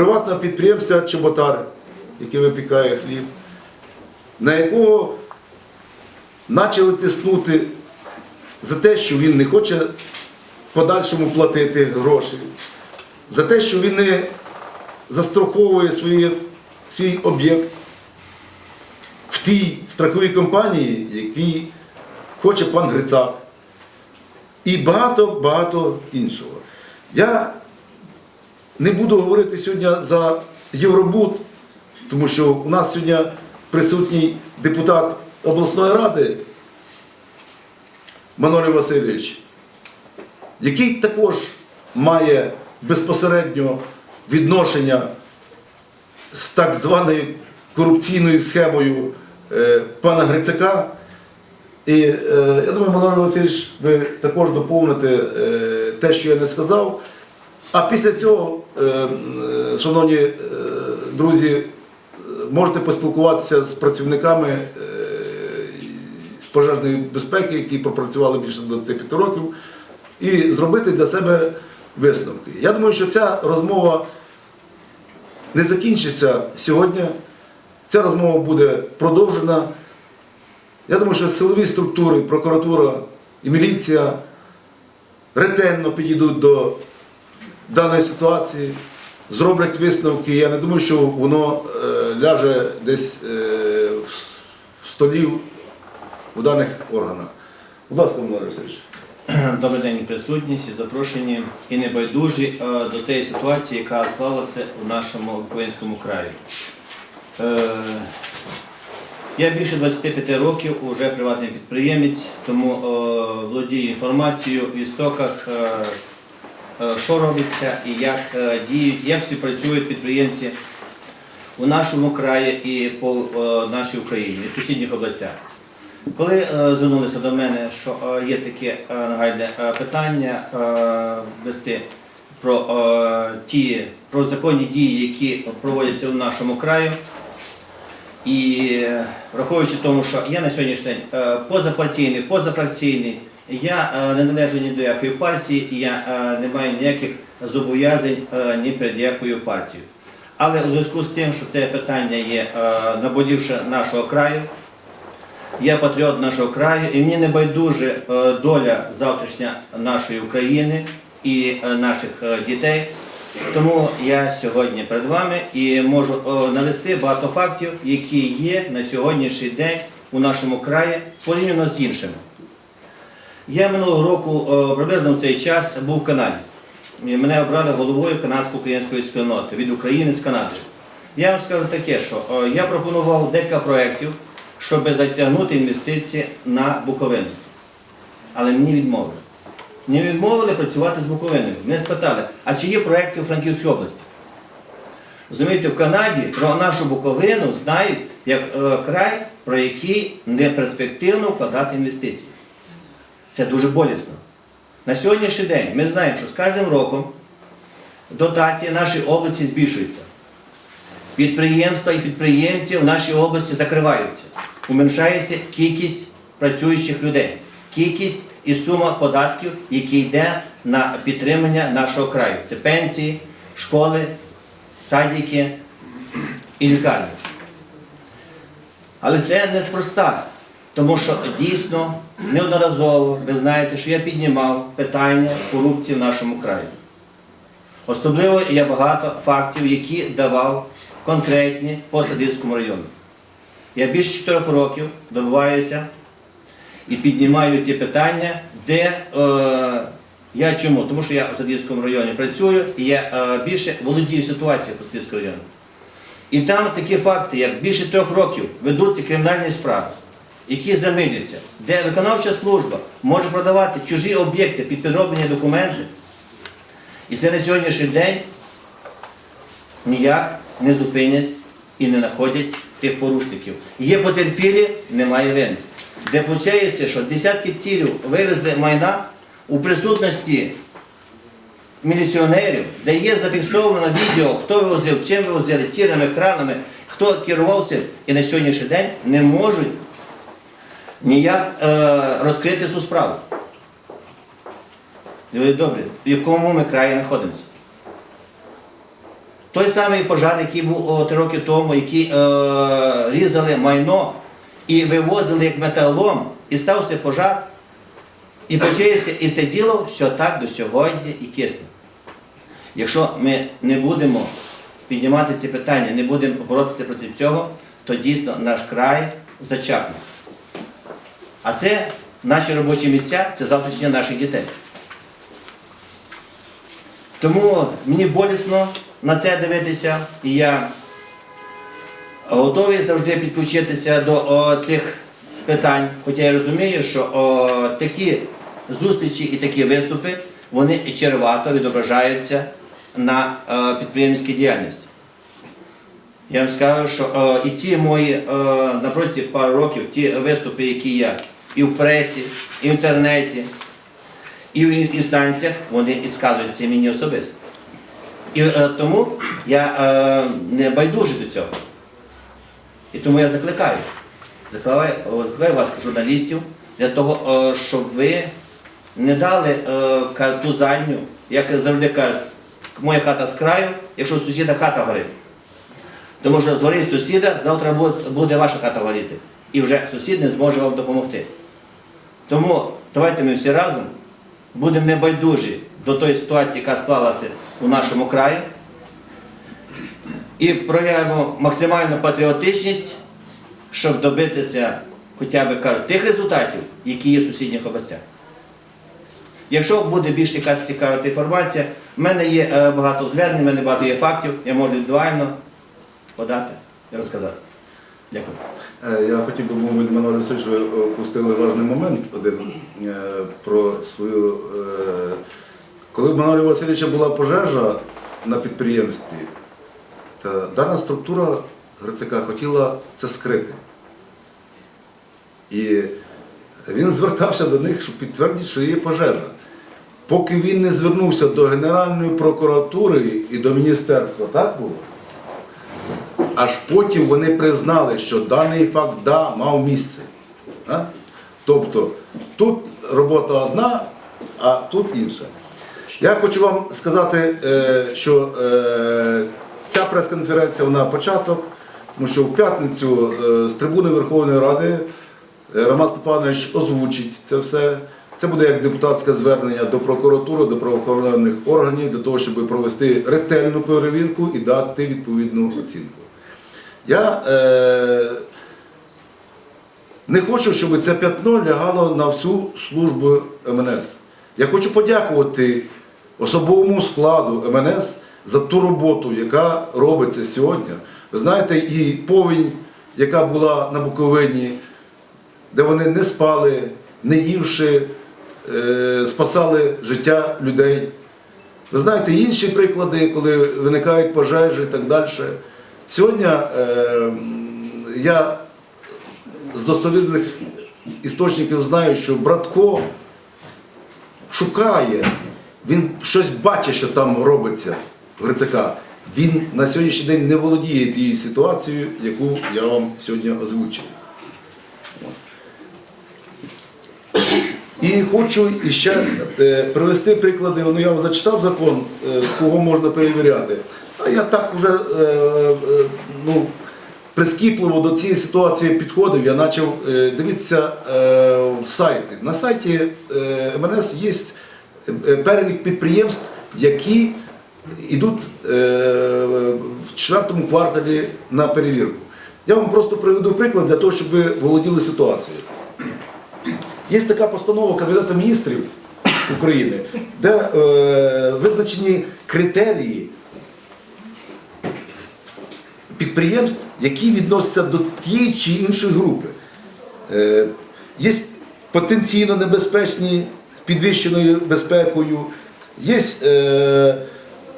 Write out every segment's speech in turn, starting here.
приватного підприємця Чоботар, який випікає хліб, на якого почали тиснути за те, що він не хоче подальшому платити гроші, за те, що він не застраховує свої, свій об'єкт в тій страховій компанії, який хоче пан Грицак. І багато-багато іншого. Я не буду говорити сьогодні за Євробуд, тому що у нас сьогодні присутній депутат обласної ради Манолій Васильович, який також має безпосередньо відношення з так званою корупційною схемою е, пана Грицака. І е, я думаю, Манолій Васильович, ви також доповните е, те, що я не сказав. А після цього, шановні е, друзі, е, можете поспілкуватися з працівниками е, з пожежної безпеки, які пропрацювали більше 25 років, і зробити для себе висновки. Я думаю, що ця розмова не закінчиться сьогодні. Ця розмова буде продовжена. Я думаю, що силові структури, прокуратура і міліція ретельно підійдуть до даної ситуації, зроблять висновки. Я не думаю, що воно е, ляже десь е, в- столів в даних органах. Будь ласка, Микола Васильович. Добрий день, присутні, всі запрошені і небайдужі до тієї ситуації, яка склалася у нашому Буковинському краї. Е, Я більше 25 років вже приватний підприємець, тому володію інформацією в істоках, що робиться і як е, діють, як співпрацюють підприємці у нашому краї і по е, нашій Україні, в сусідніх областях. Коли е, звернулися до мене, що е, є таке е, нагальне е, питання е, вести про е, ті про законні дії, які проводяться у нашому краю, і е, враховуючи тому, що я на сьогоднішній день е, позапартійний, позафракційний, я е, не належу ні до якої партії, і я е, не маю ніяких зобов'язань е, ні перед якою партією. Але у зв'язку з тим, що це питання є наболівше нашого краю, я патріот нашого краю, і мені не байдуже доля завтрашня нашої України і наших дітей. Тому я сьогодні перед вами і можу навести багато фактів, які є на сьогоднішній день у нашому краї порівняно з іншими. Я минулого року е, приблизно в цей час був в Канаді. Мене обрали головою канадсько-української спільноти від України з Канади. Я вам скажу таке, що е, я пропонував декілька проєктів, щоб затягнути інвестиції на Буковину. Але мені відмовили. Мені відмовили працювати з Буковиною. Мене спитали, а чи є проєкти у Франківській області? Розумієте, в Канаді про нашу Буковину знають як е, край, про який не перспективно вкладати інвестиції. Це дуже болісно. На сьогоднішній день ми знаємо, що з кожним роком дотації нашої області збільшуються. Підприємства і підприємці в нашій області закриваються. Уменшається кількість працюючих людей, кількість і сума податків, які йде на підтримання нашого краю. Це пенсії, школи, садики і лікарні. Але це неспроста, тому що дійсно неодноразово ви знаєте, що я піднімав питання корупції в нашому краї. Особливо є багато фактів, які давав конкретні по Садівському району. Я більше 4 років добиваюся і піднімаю ті питання, де е, я чому? Тому що я у Садівському районі працюю і я е, більше володію ситуацією по Садівському району. І там такі факти, як більше трьох років ведуться кримінальні справи, які замилюються, де виконавча служба може продавати чужі об'єкти під підроблені документи. І це на сьогоднішній день ніяк не зупинять і не знаходять тих порушників. Є потерпілі, немає вини. Де получається, що десятки тілів вивезли майна у присутності міліціонерів, де є зафіксовано відео, хто вивозив, чим вивозили, тірами, кранами, хто керував цим, і на сьогоднішній день не можуть ніяк е, розкрити цю справу. Добре, в якому ми краї знаходимося? Той самий пожар, який був о, три роки тому, який е, різали майно і вивозили як металолом, і стався пожар, і почається, і це діло, що так до сьогодні і кисне. Якщо ми не будемо піднімати ці питання, не будемо боротися проти цього, то дійсно наш край зачахне. А це наші робочі місця, це завтрашнє наших дітей. Тому мені болісно на це дивитися, і я готовий завжди підключитися до о, цих питань. Хоча я розумію, що о, такі зустрічі і такі виступи вони червато відображаються на е, підприємницькій діяльності. Я вам скажу, що е, і ці мої е, на пару років, ті виступи, які я і в пресі, і в інтернеті, і в інстанціях, вони і сказуються мені особисто. І е, тому я е, не байдужий до цього. І тому я закликаю, закликаю, закликаю вас, журналістів, для того, е, щоб ви не дали е, ту задню, як завжди кажуть, моя хата з краю, якщо сусіда хата горить. Тому що згорить сусіда, завтра буде- ваша хата горіти. І вже сусід не зможе вам допомогти. Тому давайте ми всі разом будемо небайдужі до тої ситуації, яка склалася у нашому краї, і проявимо максимальну патріотичність, щоб добитися хоча б кажуть, тих результатів, які є в сусідніх областях. Якщо буде більш якась цікава інформація, в мене є е, багато звернень, в мене багато є фактів, я можу індивідуально подати і розказати. Дякую. Е, Я хотів би, мабуть, Манолі Васильович, ви опустили важний момент один е, про свою. е, Коли в Манолі Васильовича була пожежа на підприємстві, та дана структура Грицака хотіла це скрити. І він звертався до них, щоб підтвердити, що є пожежа. Поки він не звернувся до Генеральної прокуратури і до міністерства, так було? Аж потім вони признали, що даний факт да, мав місце. А? Тобто тут робота одна, а тут інша. Я хочу вам сказати, е, що е, ця прес-конференція вона початок, тому що в п'ятницю е, з трибуни Верховної Ради Роман Степанович озвучить це все. Це буде як депутатське звернення до прокуратури, до правоохоронних органів для того, щоб провести ретельну перевірку і дати відповідну оцінку. Я е, не хочу, щоб це п'ятно лягало на всю службу МНС. Я хочу подякувати особовому складу МНС за ту роботу, яка робиться сьогодні. Ви знаєте, і повінь, яка була на Буковині, де вони не спали, не ївши, е, спасали життя людей. Ви знаєте, інші приклади, коли виникають пожежі і так далі. Сьогодні е, я з достовірних істочників знаю, що Братко шукає, він щось бачить, що там робиться в Грицака. Він на сьогоднішній день не володіє тією ситуацією, яку я вам сьогодні озвучив. І хочу іще е, привести приклади. Ну, я вам зачитав закон, е, кого можна перевіряти. Я так вже е, е, ну, прискіпливо до цієї ситуації підходив. Я почав е, дивитися в сайти. На сайті МНС є перелік підприємств, які йдуть в четвертому кварталі на перевірку. Я вам просто приведу приклад для того, щоб ви володіли ситуацією. Є така постанова Кабінету міністрів України, де е, визначені критерії підприємств, які відносяться до тієї чи іншої групи. Е, є потенційно небезпечні підвищеною безпекою, є е,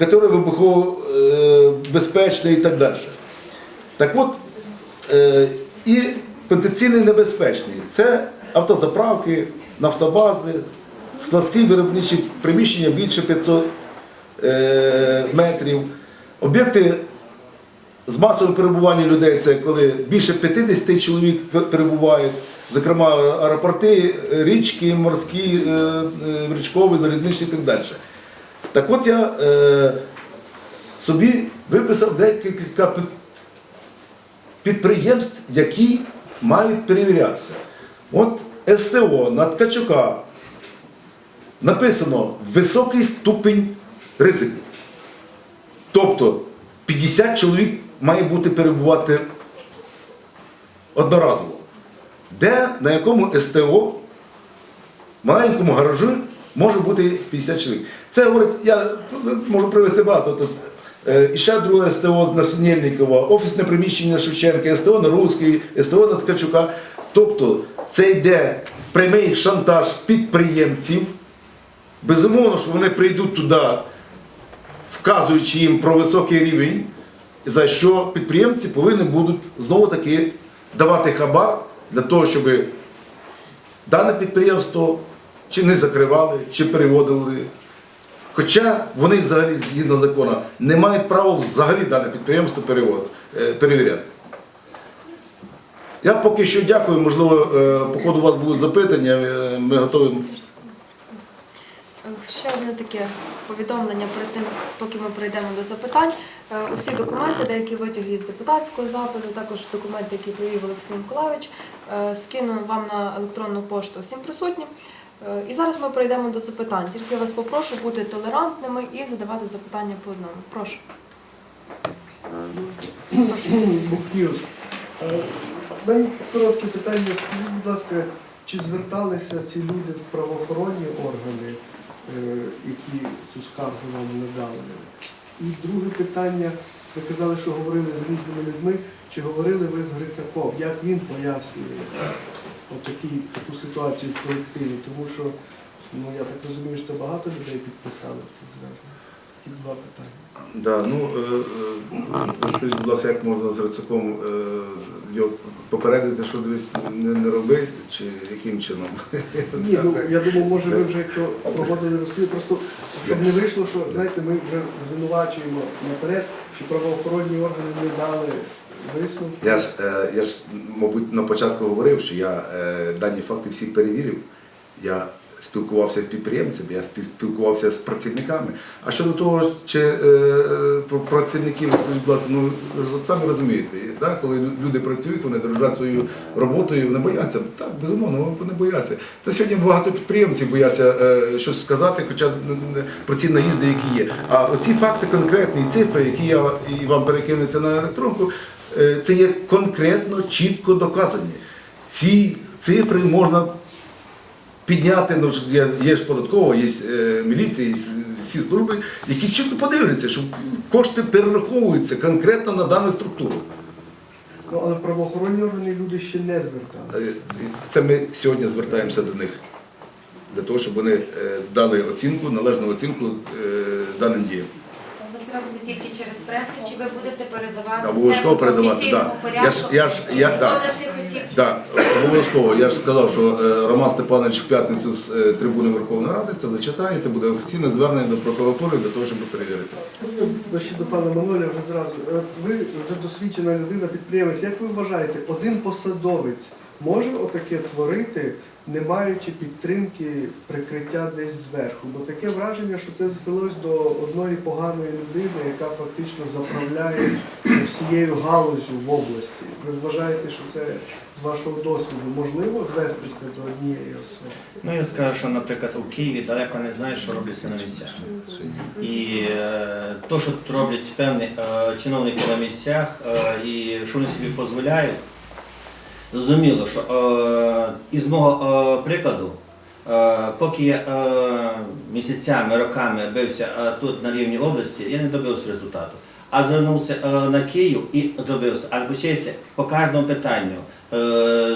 які вибухово е, безпечні і так далі. Так от, і потенційно небезпечні це автозаправки, нафтобази, складські виробничі приміщення більше 500 е, метрів, об'єкти з масовим перебуванням людей це коли більше 50 чоловік перебувають, зокрема аеропорти, річки, морські, е, е, річкові, залізничні і так далі. Так от я е, собі виписав декілька підприємств, які мають перевірятися. От СТО на Ткачука написано високий ступінь ризику. Тобто 50 чоловік має бути перебувати одноразово. Де, на якому СТО, маленькому гаражі може бути 50 чоловік. Це говорить, я можу привести багато тут. Е, І ще друге СТО на Синельникова, офісне приміщення Шевченка, СТО на Руський, СТО на Ткачука. Тобто це йде прямий шантаж підприємців. Безумовно, що вони прийдуть туди, вказуючи їм про високий рівень, за що підприємці повинні будуть знову таки давати хабар для того, щоб дане підприємство чи не закривали, чи переводили. Хоча вони взагалі, згідно закону, не мають права взагалі дане підприємство е, перевіряти. Я поки що дякую, можливо, е, по ходу у вас будуть запитання, е, ми готові. Ще одне таке повідомлення перед тим, поки ми прийдемо до запитань. Е, Усі документи, деякі витяги з депутатського запиту, також документи, які привів Олексій Миколайович, е, скину вам на електронну пошту всім присутнім. Е, І зараз ми прийдемо до запитань. Тільки я вас попрошу бути толерантними і задавати запитання по одному. Прошу. Бухнюс. Мене коротке питання. Будь ласка, чи зверталися ці люди в правоохоронні органи, які цю скаргу вам надали? І друге питання, ви казали, що говорили з різними людьми. Чи говорили ви з Грицаком? Як він пояснює отакі, таку ситуацію в колективі? Тому що, ну я так розумію, що це багато людей підписали це звернення. Два питання. Да, ну, е, е, скажіть, будь ласка, як можна з Рицаком е, його попередити, що дивись не, не роби, чи яким чином? Ні, ну я думав, може ви вже якщо проводили розслідування, просто щоб не вийшло, що знаєте, ми вже звинувачуємо наперед, що правоохоронні органи не дали висновку. Я ж, е, я ж, мабуть, на початку говорив, що я е, дані факти всі перевірив. Я спілкувався з підприємцями, я спілкувався з працівниками. А щодо того, чи е, працівників, ну самі розумієте, да? коли люди працюють, вони дорожать своєю роботою, вони бояться. Так, безумовно, вони бояться. Та сьогодні багато підприємців бояться е, щось сказати, хоча про ці наїзди, які є. А оці факти конкретні цифри, які я і вам перекинуться на електронку, е, це є конкретно, чітко доказані. Ці цифри можна підняти, ну є, є ж податкова, є е, міліція, є всі служби, які чітко подивляться, що кошти перераховуються конкретно на дану структуру. Ну але правоохоронні органи люди ще не зверталися. Е, Це ми сьогодні звертаємося до них для того, щоб вони е, дали оцінку, належну оцінку е, даним діям. Це робите тільки через пресу, чи ви будете передавати Обов'язково це в передавати, офіційному да. порядку? Я ж- я ж- я- да. хто цих осіб? Так, обов'язково. Я ж сказав, що е, Роман Степанович в п'ятницю з е, трибуни Верховної Ради це зачитає, це буде офіційне звернення до прокуратури для того, щоб перевірити. Ну, ще до пана Маноля вже зразу. От ви вже досвідчена людина, підприємець. Як ви вважаєте, один посадовець може отаке творити, не маючи підтримки прикриття десь зверху? Бо таке враження, що це звелось до одної поганої людини, яка фактично заправляє всією галузю в області. Ви вважаєте, що це з вашого досвіду можливо звестися до однієї особи? Ну я скажу, що, наприклад, у Києві далеко не знають, що робиться на місцях. І е, то, що роблять певні е, чиновники на місцях, е, і що вони собі дозволяють, зрозуміло, що е, із мого е, прикладу, е, поки я е, місяцями, роками бився е, тут на рівні області, я не добився результату. А звернувся е, на Київ і добився. А почався по кожному питанню е,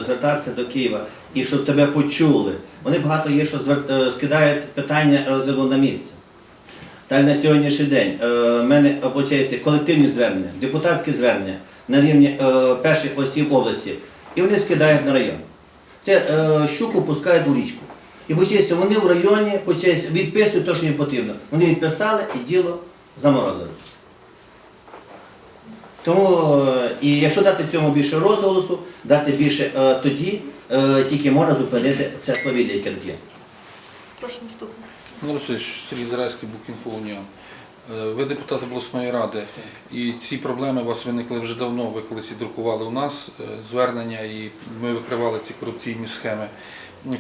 звертатися до Києва і щоб тебе почули. Вони багато є, що звер- е, скидають питання розгляду на місце. Так на сьогоднішній день е, в мене виходить колективні звернення, депутатські звернення на рівні е, перших осіб області, і вони скидають на район. Це е, щуку пускають у річку. І виходить, вони в районі виходить, відписують те, що їм потрібно. Вони відписали і діло заморозили. Тому, е, і якщо дати цьому більше розголосу, дати більше е, тоді, е, тільки можна зупинити це свавілля, яке тут є. Прошу наступне. Ну, це ж Сергій Зарайський Букінфо Уніон. Е, Ви депутат обласної ради, і ці проблеми у вас виникли вже давно. Ви колись і друкували у нас е, звернення, і ми викривали ці корупційні схеми.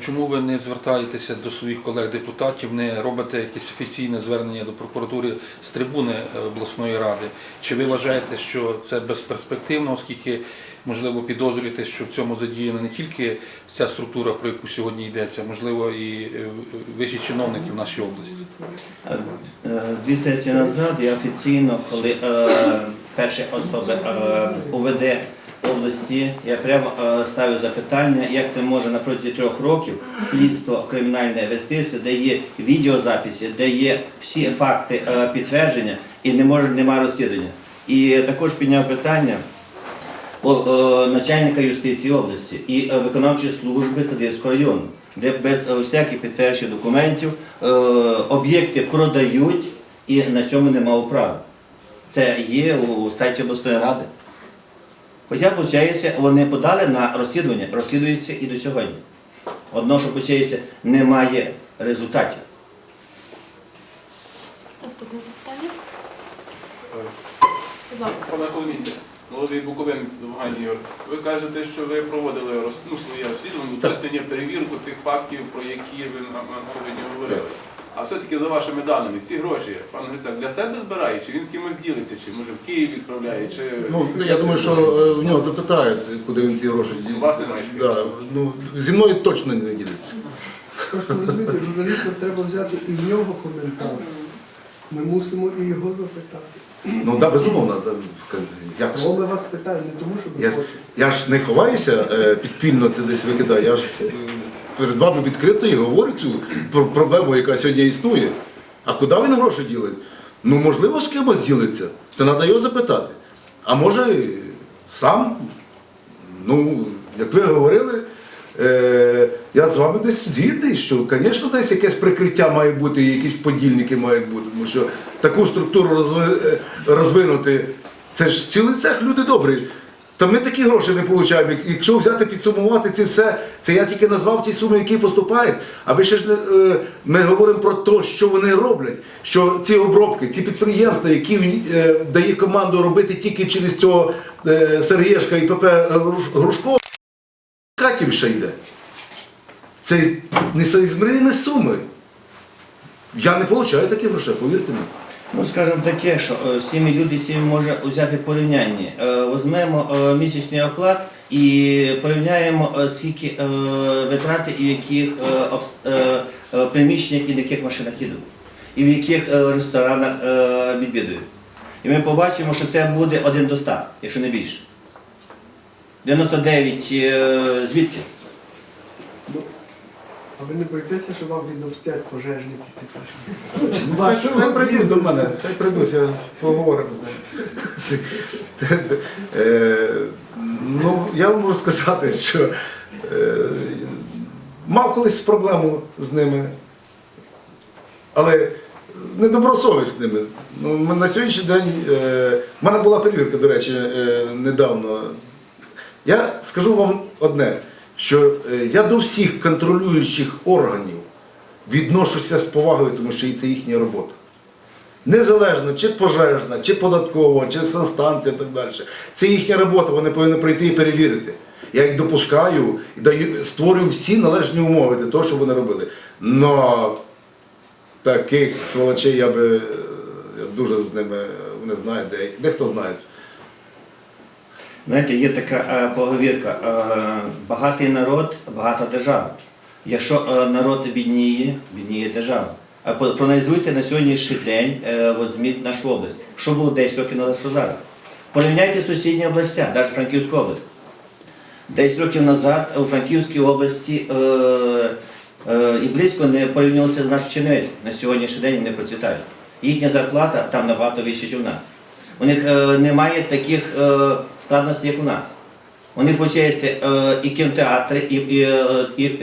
Чому ви не звертаєтеся до своїх колег-депутатів, не робите якесь офіційне звернення до прокуратури з трибуни е, обласної ради? Чи ви вважаєте, що це безперспективно, оскільки можливо підозрюєте, що в цьому задіяна не тільки ця структура, про яку сьогодні йдеться, можливо, і е, вищі чиновники в нашій області? Е, Дві сесії назад я офіційно, коли перша особа е, УВД області, я прямо е, ставив запитання, як це може на протязі трьох років слідство кримінальне вестися, де є відеозаписи, де є всі факти е, підтвердження і не може немає розслідування. І також підняв питання е, начальника юстиції області і виконавчої служби Садівського району, де без всяких підтверджень документів об'єкти продають і на цьому немає права. Це є у сайті обласної ради. Хоча, виходить, вони подали на розслідування, розслідується і до сьогодні. Одно, що виходить, немає результатів. Наступне запитання. Будь ласка. Пане Коломійце, молодий буковинець Довгань Ігор, ви кажете, що ви проводили роз- ну, своє розслідування, уточнення, перевірку тих фактів, про які ви нам нам сьогодні говорили. А все-таки за вашими даними, ці гроші пан Грицак для себе збирає, чи він з кимось ділиться, чи може в Київ відправляє, чи Ну, я думаю, що е, в нього запитають, куди він ці гроші. У вас немає Да, ну, зі мною точно не ділиться. Просто розумієте, журналістам треба взяти і в нього коментар. Ми мусимо і його запитати. Ну да, безумовно. да, Як ж? Тому ми вас питаємо, не тому, що ми Я, хочемо. я ж не ховаюся, е, підпільно це десь викидаю. Я ж е, перед вами відкрито і говорю цю про- проблему, яка сьогодні існує. А куди він гроші ділить? Ну, можливо, з кимось ділиться. Це треба його запитати. А може, сам, ну, як ви говорили, е, я з вами десь згідний, що, звісно, десь якесь прикриття має бути, якісь подільники мають бути. Тому що таку структуру розви- е, розвинути, це ж цілий цех, люди добрі. Та ми такі гроші не отримуємо. Якщо взяти підсумувати це все, це я тільки назвав ті суми, які поступають. А ви ще ж не е, ми говоримо про те, що вони роблять. Що ці обробки, ці підприємства, які е, дає команду робити тільки через цього е, Сергієшка і ПП Грушко, катів ще йде. Це несоізмірні суми. Я не отримую таких грошей, повірте мені. Ну, скажімо таке, що е, сім'ї люди сім'ї може взяти порівняння. Е, Візьмемо е, місячний оклад і порівняємо, скільки витрати і в яких приміщеннях і на яких машинах їдуть, і в яких ресторанах відвідують. І ми побачимо, що це буде один до 100, якщо не більше. 99 е, звідки? Ну, а ви не боїтеся, що вам відомстять пожежники тепер? Хай хай прийдуть до мене, хай прийдуть, я поговоримо з ними. Е, Ну, я вам можу сказати, що е, мав колись проблему з ними, але недобросовісними. Ну, на сьогоднішній день е, в мене була перевірка, до речі, недавно. Я скажу вам одне, що е, я до всіх контролюючих органів відношуся з повагою, тому що це їхня робота. Незалежно, чи пожежна, чи податкова, чи санстанція і так далі. Це їхня робота, вони повинні прийти і перевірити. Я їх допускаю і даю, створюю всі належні умови для того, щоб вони робили. Но таких сволочей я би е, я дуже з ними, вони знають, де, дехто знає. Знаєте, є така е, поговірка, е, багатий народ, багата держава. Якщо е, народ бідніє, бідніє держава. Проаналізуйте на сьогоднішній день, е, візьміть нашу область. Що було 10 років назад, що зараз? Порівняйте сусідні області, навіть Франківську область. 10 років назад у Франківській області е, е, і близько не порівнювалися з нашим Чернівець. На сьогоднішній день вони процвітають. Їхня зарплата там набагато вища, ніж у нас. У них е, немає таких е, складностей, як у нас. У них виходить е, і кінотеатри, і, і, і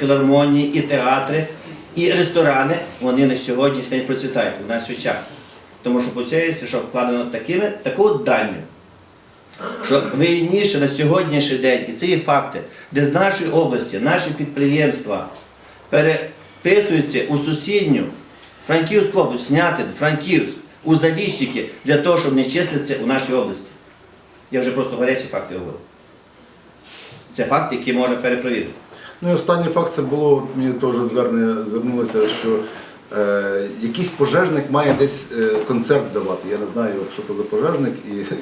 філармонії, і театри, і ресторани. Вони на сьогоднішній день процвітають у нас очах. Тому що виходить, що вкладено такими, таку дальню. Що вигідніше на сьогоднішній день, і це є факти, де з нашої області наші підприємства переписуються у сусідню Франківську область, Снятин, Франківськ, у заліщики для того, щоб не числитися у нашій області. Я вже просто гарячі факти говорю. Це факти, які можна перепровірити. Ну і останній факт це було, мені теж звернення звернулося, що е, якийсь пожежник має десь е, концерт давати. Я не знаю, що це за пожежник. І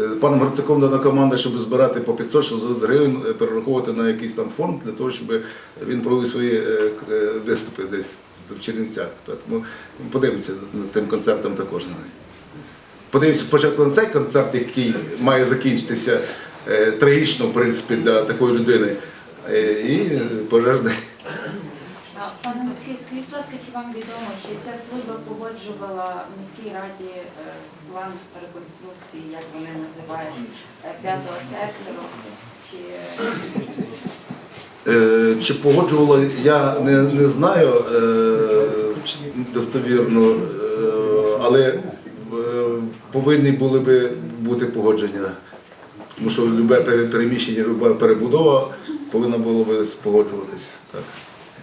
е, паном дана команда, щоб збирати по 500-600 гривень, е, перераховувати на якийсь там фонд для того, щоб він провів свої е, виступи десь в Чернівцях. Тепер. Тому подивимося тим концертом також. Подивимося спочатку на цей концерт, який має закінчитися е, трагічно, в принципі, для такої людини. Е, і е, пожежний. Пане Олексій, скажіть, будь ласка, чи вам відомо, чи ця служба погоджувала в міській раді е, план реконструкції, як вони називають, е, п'ятого сектору? Чи Е, Чи погоджувала, я не, не знаю е, достовірно, е, але е, повинні були би бути погодження. Тому що любе переміщення, люба перебудова повинна була би погоджуватися. Так.